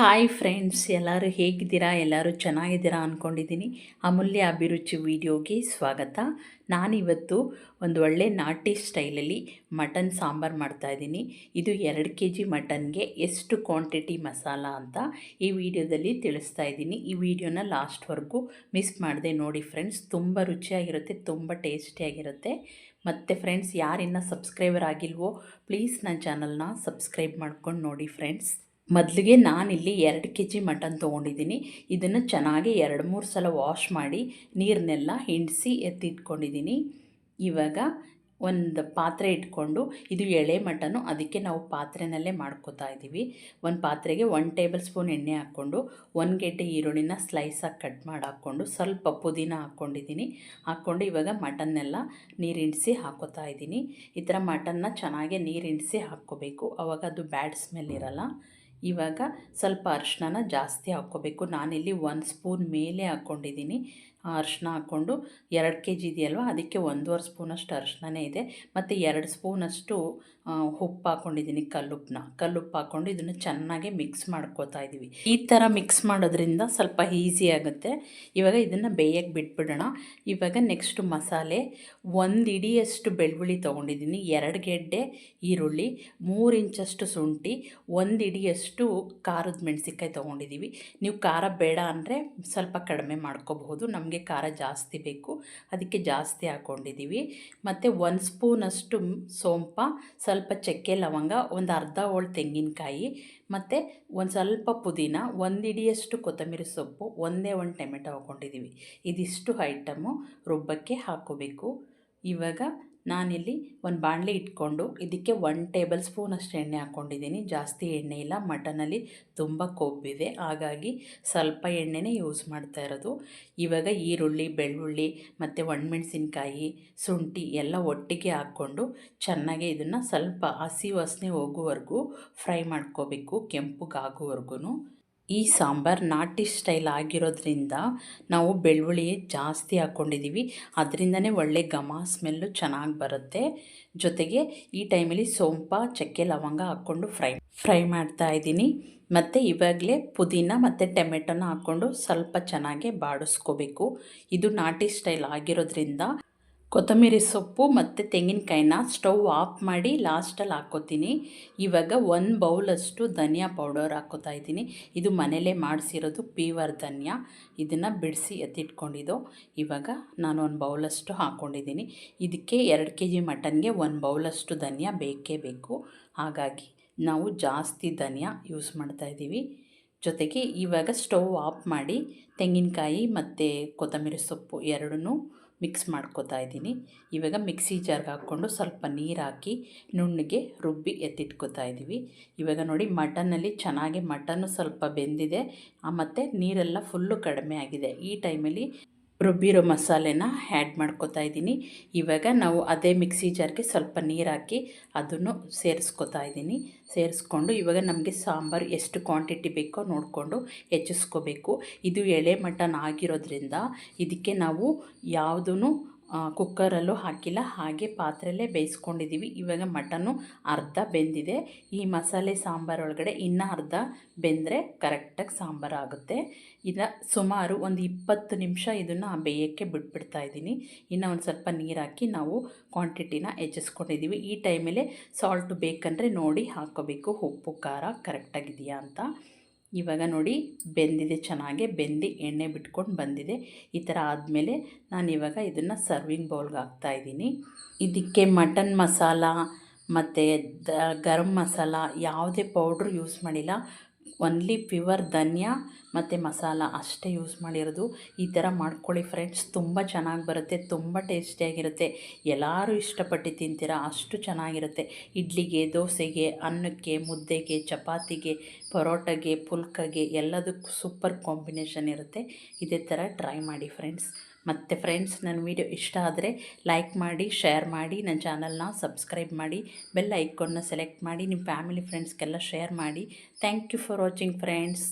Hi friends ಎಲ್ಲರೂ ಹೇಗಿದ್ದೀರಾ? ಎಲ್ಲರೂ ಚೆನ್ನಾಗಿದ್ದೀರಾ ಅಂದ್ಕೊಂಡಿದ್ದೀನಿ ಅಮೂಲ್ಯ ಅಭಿರುಚಿ ವಿಡಿಯೋಗೆ ಸ್ವಾಗತ. ನಾನಿವತ್ತು ಒಂದು ಒಳ್ಳೆ ನಾಟಿ ಸ್ಟೈಲಲ್ಲಿ ಮಟನ್ ಸಾಂಬಾರು ಮಾಡ್ತಾಯಿದ್ದೀನಿ ಇದು ಎರಡು ಕೆ ಜಿ ಮಟನ್ಗೆ ಎಷ್ಟು ಕ್ವಾಂಟಿಟಿ ಮಸಾಲ ಅಂತ ಈ ವಿಡಿಯೋದಲ್ಲಿ ತಿಳಿಸ್ತಾ ಇದ್ದೀನಿ. ಈ ವಿಡಿಯೋನ ಲಾಸ್ಟ್ವರೆಗೂ ಮಿಸ್ ಮಾಡಿದೆ ನೋಡಿ ಫ್ರೆಂಡ್ಸ್ ತುಂಬ ರುಚಿಯಾಗಿರುತ್ತೆ, ತುಂಬ ಟೇಸ್ಟಿಯಾಗಿರುತ್ತೆ ಮತ್ತು ಫ್ರೆಂಡ್ಸ್ ಯಾರಿನ್ನ ಸಬ್ಸ್ಕ್ರೈಬರ್ ಆಗಿಲ್ವೋ ಪ್ಲೀಸ್ ನನ್ನ ಚಾನಲ್ನ ಸಬ್ಸ್ಕ್ರೈಬ್ ಮಾಡ್ಕೊಂಡು ನೋಡಿ ಫ್ರೆಂಡ್ಸ್ ಮೊದಲಿಗೆ ನಾನಿಲ್ಲಿ ಎರಡು ಕೆ ಜಿ ಮಟನ್ ತೊಗೊಂಡಿದ್ದೀನಿ. ಇದನ್ನು ಚೆನ್ನಾಗಿ ಎರಡು ಮೂರು ಸಲ ವಾಶ್ ಮಾಡಿ ನೀರನ್ನೆಲ್ಲ ಹಿಂಡಿಸಿ ಎತ್ತಿಟ್ಕೊಂಡಿದ್ದೀನಿ. ಇವಾಗ ಒಂದು ಪಾತ್ರೆ ಇಟ್ಕೊಂಡು ಇದು ಎಳೆ ಮಟನು ಅದಕ್ಕೆ ನಾವು ಪಾತ್ರೆನಲ್ಲೇ ಮಾಡ್ಕೋತಾ ಇದ್ದೀವಿ. ಒಂದು ಪಾತ್ರೆಗೆ ಒನ್ ಟೇಬಲ್ ಸ್ಪೂನ್ ಎಣ್ಣೆ ಹಾಕ್ಕೊಂಡು, ಒಂದು ಗೆಡ್ಡೆ ಈರುಳ್ಳಿನ ಸ್ಲೈಸಾಗಿ ಕಟ್ ಮಾಡಿ ಹಾಕ್ಕೊಂಡು, ಸ್ವಲ್ಪ ಪುದೀನ ಹಾಕ್ಕೊಂಡಿದ್ದೀನಿ. ಹಾಕ್ಕೊಂಡು ಇವಾಗ ಮಟನ್ನೆಲ್ಲ ನೀರು ಹಿಂಡಿಸಿ ಹಾಕೋತಾ ಇದ್ದೀನಿ. ಈ ಥರ ಮಟನ್ನ ಚೆನ್ನಾಗಿ ನೀರು ಹಿಂಡಿಸಿ ಹಾಕ್ಕೋಬೇಕು. ಆವಾಗ ಅದು ಬ್ಯಾಡ್ ಸ್ಮೆಲ್ ಇರಲ್ಲ. ಇವಾಗ ಸ್ವಲ್ಪ ಅರಿಶಿಣನ ಜಾಸ್ತಿ ಹಾಕ್ಕೋಬೇಕು. ನಾನಿಲ್ಲಿ ಒಂದು ಸ್ಪೂನ್ ಮೇಲೆ ಹಾಕ್ಕೊಂಡಿದ್ದೀನಿ. ಅರಿಶಿನ ಹಾಕ್ಕೊಂಡು ಎರಡು ಕೆ ಜಿ ಇದೆಯಲ್ವ? ಅದಕ್ಕೆ ಒಂದೂವರೆ ಸ್ಪೂನಷ್ಟು ಅರಿಶಿನೇ ಇದೆ. ಮತ್ತು ಎರಡು ಸ್ಪೂನಷ್ಟು ಉಪ್ಪು ಹಾಕ್ಕೊಂಡಿದ್ದೀನಿ ಕಲ್ಲುಪ್ಪನ್ನ. ಕಲ್ಲುಪ್ಪು ಹಾಕ್ಕೊಂಡು ಇದನ್ನು ಚೆನ್ನಾಗಿ ಮಿಕ್ಸ್ ಮಾಡ್ಕೋತಾ ಇದ್ದೀವಿ ಈ ಥರ ಮಿಕ್ಸ್ ಮಾಡೋದ್ರಿಂದ ಸ್ವಲ್ಪ ಈಸಿ ಆಗುತ್ತೆ. ಇವಾಗ ಇದನ್ನು ಬೇಯಕ್ಕೆ ಬಿಟ್ಬಿಡೋಣ. ಇವಾಗ ನೆಕ್ಸ್ಟು ಮಸಾಲೆ, ಒಂದು ಇಡಿಯಷ್ಟು ಬೆಳ್ಳುಳ್ಳಿ ತೊಗೊಂಡಿದ್ದೀನಿ. ಎರಡು ಗೆಡ್ಡೆ ಈರುಳ್ಳಿ, ಮೂರು ಇಂಚಷ್ಟು ಶುಂಠಿ, ಒಂದು ಇಡಿಯಷ್ಟು ಖಾರದ ಮೆಣಸಿನ್ಕಾಯಿ ತೊಗೊಂಡಿದ್ದೀವಿ ನೀವು ಖಾರ ಬೇಡ ಅಂದರೆ ಸ್ವಲ್ಪ ಕಡಿಮೆ ಮಾಡ್ಕೋಬಹುದು. ನಮಗೆ ಖಾರ ಜಾಸ್ತಿ ಬೇಕು. ಅದಕ್ಕೆ ಜಾಸ್ತಿ ಹಾಕ್ಕೊಂಡಿದ್ದೀವಿ ಮತ್ತು ಒಂದು ಸ್ಪೂನಷ್ಟು ಸೋಂಪ, ಸ್ವಲ್ಪ ಚಕ್ಕೆ ಲವಂಗ, ಒಂದು ಅರ್ಧ ಹೋಳು ತೆಂಗಿನಕಾಯಿ, ಮತ್ತು ಒಂದು ಸ್ವಲ್ಪ ಪುದೀನ, ಒಂದು ಇಡಿಯಷ್ಟು ಕೊತ್ತಂಬರಿ ಸೊಪ್ಪು, ಒಂದೇ ಒಂದು ಟೊಮೆಟೊ ಹಾಕ್ಕೊಂಡಿದ್ದೀವಿ ಇದಿಷ್ಟು ಐಟಮು ರುಬ್ಬಕ್ಕೆ ಹಾಕೋಬೇಕು ಇವಾಗ ನಾನಿಲ್ಲಿ ಒಂದು ಬಾಣಲಿ ಇಟ್ಕೊಂಡು ಇದಕ್ಕೆ ಒನ್ ಟೇಬಲ್ ಸ್ಪೂನ್ ಅಷ್ಟು ಎಣ್ಣೆ ಹಾಕ್ಕೊಂಡಿದ್ದೀನಿ. ಜಾಸ್ತಿ ಎಣ್ಣೆ ಇಲ್ಲ, ಮಟನಲ್ಲಿ ತುಂಬ ಕೊಬ್ಬಿದೆ. ಹಾಗಾಗಿ ಸ್ವಲ್ಪ ಎಣ್ಣೆನೇ ಯೂಸ್ ಮಾಡ್ತಾ ಇರೋದು. ಇವಾಗ ಈರುಳ್ಳಿ, ಬೆಳ್ಳುಳ್ಳಿ ಮತ್ತು ಒಣಮೆಣಸಿನ್ಕಾಯಿ, ಶುಂಠಿ ಎಲ್ಲ ಒಟ್ಟಿಗೆ ಹಾಕ್ಕೊಂಡು ಚೆನ್ನಾಗಿ ಇದನ್ನು ಸ್ವಲ್ಪ ಹಸಿ ವಾಸನೆ ಹೋಗುವವರೆಗೂ ಫ್ರೈ ಮಾಡ್ಕೋಬೇಕು ಕೆಂಪುಗಾಗುವವರೆಗೂ ಈ ಸಾಂಬಾರು ನಾಟಿ ಸ್ಟೈಲ್ ಆಗಿರೋದ್ರಿಂದ ನಾವು ಬೆಳ್ಳುಳ್ಳಿ ಜಾಸ್ತಿ ಹಾಕ್ಕೊಂಡಿದ್ದೀವಿ ಅದರಿಂದನೇ ಒಳ್ಳೆ ಘಮ, ಸ್ಮೆಲ್ಲು ಚೆನ್ನಾಗಿ ಬರುತ್ತೆ. ಜೊತೆಗೆ ಈ ಟೈಮಲ್ಲಿ ಸೋಂಪ, ಚಕ್ಕೆ, ಲವಂಗ ಹಾಕ್ಕೊಂಡು ಫ್ರೈ ಫ್ರೈ ಮಾಡ್ತಾ ಇದ್ದೀನಿ. ಮತ್ತು ಇವಾಗಲೇ ಪುದೀನ ಮತ್ತು ಟೊಮೆಟೊನ ಹಾಕ್ಕೊಂಡು ಸ್ವಲ್ಪ ಚೆನ್ನಾಗಿ ಬಾಡಿಸ್ಕೋಬೇಕು. ಇದು ನಾಟಿ ಸ್ಟೈಲ್ ಆಗಿರೋದ್ರಿಂದ ಕೊತ್ತಂಬರಿ ಸೊಪ್ಪು ಮತ್ತು ತೆಂಗಿನಕಾಯಿನ ಸ್ಟವ್ ಆಫ್ ಮಾಡಿ ಲಾಸ್ಟಲ್ಲಿ ಹಾಕ್ಕೋತೀನಿ. ಇವಾಗ ಒಂದು ಬೌಲಷ್ಟು ಧನಿಯಾ ಪೌಡರ್ ಹಾಕ್ಕೋತಾ ಇದ್ದೀನಿ. ಇದು ಮನೇಲೇ ಮಾಡಿಸಿರೋದು ಪೀವರ್ ಧನಿಯಾ. ಇದನ್ನು ಬಿಡಿಸಿ ಎತ್ತಿಟ್ಕೊಂಡಿದ್ದು. ಇವಾಗ ನಾನು ಒಂದು ಬೌಲಷ್ಟು ಹಾಕ್ಕೊಂಡಿದ್ದೀನಿ. ಇದಕ್ಕೆ ಎರಡು ಕೆ ಜಿ ಮಟನ್ಗೆ ಒಂದು ಬೌಲಷ್ಟು ಧನಿಯಾ ಬೇಕೇ ಬೇಕು. ಹಾಗಾಗಿ ನಾವು ಜಾಸ್ತಿ ಧನಿಯಾ ಯೂಸ್ ಮಾಡ್ತಾಯಿದ್ದೀವಿ ಜೊತೆಗೆ ಇವಾಗ ಸ್ಟವ್ ಆಫ್ ಮಾಡಿ ತೆಂಗಿನಕಾಯಿ ಮತ್ತು ಕೊತ್ತಂಬರಿ ಸೊಪ್ಪು ಎರಡನ್ನೂ ಮಿಕ್ಸ್ ಮಾಡ್ಕೋತಾ ಇದ್ದೀನಿ. ಇವಾಗ ಮಿಕ್ಸಿ ಜಾರ್ಗೆ ಹಾಕ್ಕೊಂಡು ಸ್ವಲ್ಪ ನೀರು ಹಾಕಿ ನುಣ್ಣಗೆ ರುಬ್ಬಿ ಎತ್ತಿಟ್ಕೋತಾ ಇದ್ದೀವಿ. ಇವಾಗ ನೋಡಿ ಮಟನಲ್ಲಿ ಚೆನ್ನಾಗಿ ಮಟನ್ನು ಸ್ವಲ್ಪ ಬೆಂದಿದೆ. ಮತ್ತು ನೀರೆಲ್ಲ ಫುಲ್ಲು ಕಡಿಮೆ ಆಗಿದೆ. ಈ ಟೈಮಲ್ಲಿ ರುಬ್ಬಿರೋ ಮಸಾಲೆನ ಆ್ಯಡ್ ಮಾಡ್ಕೋತಾ ಇದ್ದೀನಿ. ಇವಾಗ ನಾವು ಅದೇ ಮಿಕ್ಸಿ ಜಾರ್ಗೆ ಸ್ವಲ್ಪ ನೀರು ಹಾಕಿ ಅದನ್ನು ಸೇರಿಸ್ಕೋತಾ ಇದ್ದೀನಿ. ಸೇರಿಸ್ಕೊಂಡು ಇವಾಗ ನಮಗೆ ಸಾಂಬಾರು ಎಷ್ಟು ಕ್ವಾಂಟಿಟಿ ಬೇಕೋ ನೋಡಿಕೊಂಡು ಹೆಚ್ಚಿಸ್ಕೋಬೇಕು. ಇದು ಎಳೆ ಮಟನ್ ಆಗಿರೋದ್ರಿಂದ ಇದಕ್ಕೆ ನಾವು ಯಾವುದೂ ಕುಕ್ಕರಲ್ಲೂ ಹಾಕಿಲ್ಲ, ಹಾಗೆ ಪಾತ್ರೆಯಲ್ಲೇ ಬೇಯಿಸ್ಕೊಂಡಿದ್ದೀವಿ ಇವಾಗ ಮಟನ್ನು ಅರ್ಧ ಬೆಂದಿದೆ. ಈ ಮಸಾಲೆ ಸಾಂಬಾರು ಒಳಗಡೆ ಇನ್ನೂ ಅರ್ಧ ಬೆಂದರೆ ಕರೆಕ್ಟಾಗಿ ಸಾಂಬಾರು ಆಗುತ್ತೆ ಇಲ್ಲ ಸುಮಾರು ಒಂದು ಇಪ್ಪತ್ತು ನಿಮಿಷ ಇದನ್ನು ಬೇಯಕ್ಕೆ ಬಿಟ್ಬಿಡ್ತಾ ಇದ್ದೀನಿ. ಇನ್ನು ಒಂದು ಸ್ವಲ್ಪ ನೀರು ಹಾಕಿ ನಾವು ಕ್ವಾಂಟಿಟಿನ ಹೆಚ್ಚಿಸ್ಕೊಂಡಿದ್ದೀವಿ ಈ ಟೈಮಲ್ಲೇ ಸಾಲ್ಟ್ ಬೇಕಂದರೆ ನೋಡಿ ಹಾಕೋಬೇಕು. ಉಪ್ಪು, ಖಾರ ಕರೆಕ್ಟಾಗಿದೆಯಾ ಅಂತ. ಇವಾಗ ನೋಡಿ ಬೆಂದಿದೆ, ಚೆನ್ನಾಗೆ ಬೆಂದು ಎಣ್ಣೆ ಬಿಟ್ಕೊಂಡು ಬಂದಿದೆ. ಈ ಥರ ಆದಮೇಲೆ ನಾನು ಇವಾಗ ಇದನ್ನು ಸರ್ವಿಂಗ್ ಬೌಲ್ಗೆ ಹಾಕ್ತಾಯಿದ್ದೀನಿ ಇದಕ್ಕೆ ಮಟನ್ ಮಸಾಲ, ಮತ್ತು ದ ಗರಂ ಮಸಾಲ ಯಾವುದೇ ಪೌಡ್ರ್ ಯೂಸ್ ಮಾಡಿಲ್ಲ. ಒನ್ಲಿ ಪ್ಯೂವರ್ ಧನಿಯಾ ಮತ್ತು ಮಸಾಲ ಅಷ್ಟೇ ಯೂಸ್ ಮಾಡಿರೋದು. ಈ ಥರ ಮಾಡ್ಕೊಳ್ಳಿ ಫ್ರೆಂಡ್ಸ್ ತುಂಬ ಚೆನ್ನಾಗಿ ಬರುತ್ತೆ, ತುಂಬ ಟೇಸ್ಟಿಯಾಗಿರುತ್ತೆ ಎಲ್ಲರೂ ಇಷ್ಟಪಟ್ಟು ತಿಂತೀರ, ಅಷ್ಟು ಚೆನ್ನಾಗಿರುತ್ತೆ. ಇಡ್ಲಿಗೆ, ದೋಸೆಗೆ, ಅನ್ನಕ್ಕೆ, ಮುದ್ದೆಗೆ, ಚಪಾತಿಗೆ, ಪರೋಟಗೆ, ಪುಲ್ಕಗೆ ಎಲ್ಲದಕ್ಕೂ ಸೂಪರ್ ಕಾಂಬಿನೇಷನ್ ಇರುತ್ತೆ. ಇದೇ ಥರ ಟ್ರೈ ಮಾಡಿ ಫ್ರೆಂಡ್ಸ್ ಮತ್ತು ಫ್ರೆಂಡ್ಸ್ ನನ್ನ ವೀಡಿಯೋ ಇಷ್ಟ ಆದರೆ ಲೈಕ್ ಮಾಡಿ ಶೇರ್ ಮಾಡಿ ನನ್ನ ಚಾನಲ್ನ ಸಬ್ಸ್ಕ್ರೈಬ್ ಮಾಡಿ ಬೆಲ್ ಐಕಾನ್ನ ಸೆಲೆಕ್ಟ್ ಮಾಡಿ ನಿಮ್ಮ ಫ್ಯಾಮಿಲಿ ಫ್ರೆಂಡ್ಸ್ಗೆಲ್ಲ ಶೇರ್ ಮಾಡಿ. Thank you for watching friends